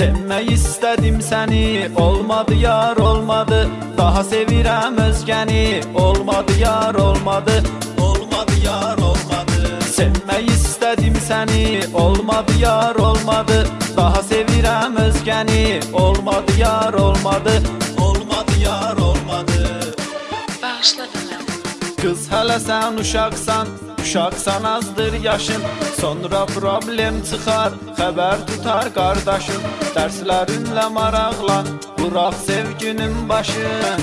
Sevmək istedim seni. Olmadı yar olmadı. Daha sevirəm özgəni Olmadı yar olmadı. Olmadı yar olmadı. Sevmək istedim seni. Olmadı yar olmadı. Daha sevirəm özgəni Olmadı yar olmadı. Olmadı yar olmadı. Bağışla məni Kız hələ sən uşaqsan Uşaqsan azdır yaşın. Sonra problem çıxar Xəbər tutar qardaşın Dərslərinlə maraqlan Buraq sevginin başın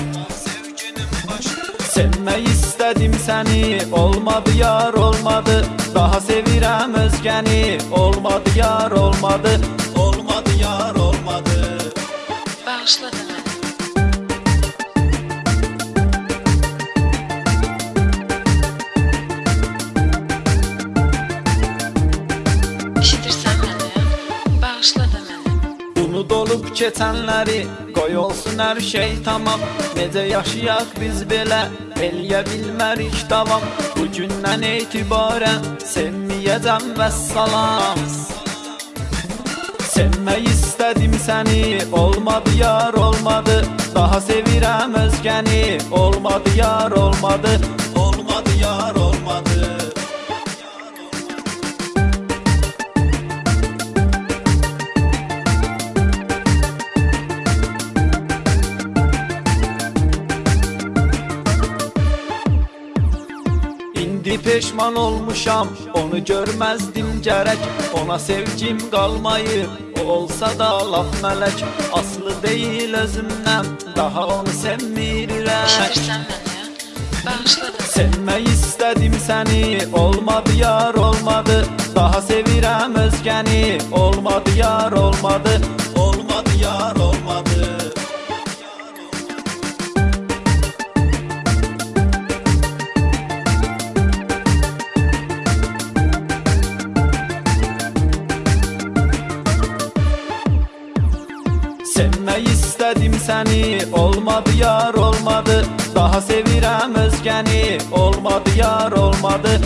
Sevmək istedim səni Olmadı yar olmadı. Daha sevirəm özgəni Olmadı yar olmadı. Olmadı yar olmadı. Bağışla Unut olup keçənləri Qoy olsun hər şey tamam. Necə yaşayaq biz belə Eləyə bilmərik davam Bugündən etibarən Sevməyəcəm və salam Sevmək istedim səni Olmadı yar olmadı. Daha sevirəm özgəni Olmadı yar Olmadı Peşman olmuşam Onu görməzdim gərək Ona sevgim qalmayıb O olsa da laf mələk Aslı deyil özümdən Daha onu sevmirəm Eşidirsən məni? Bağışla da məni Sevmək istedim səni Olmadı yar olmadı. Daha sevirəm özgəni Olmadı yar Olmadı istedim səni Olmadı yar olmadı. Daha sevirəm özgəni Olmadı yar olmadı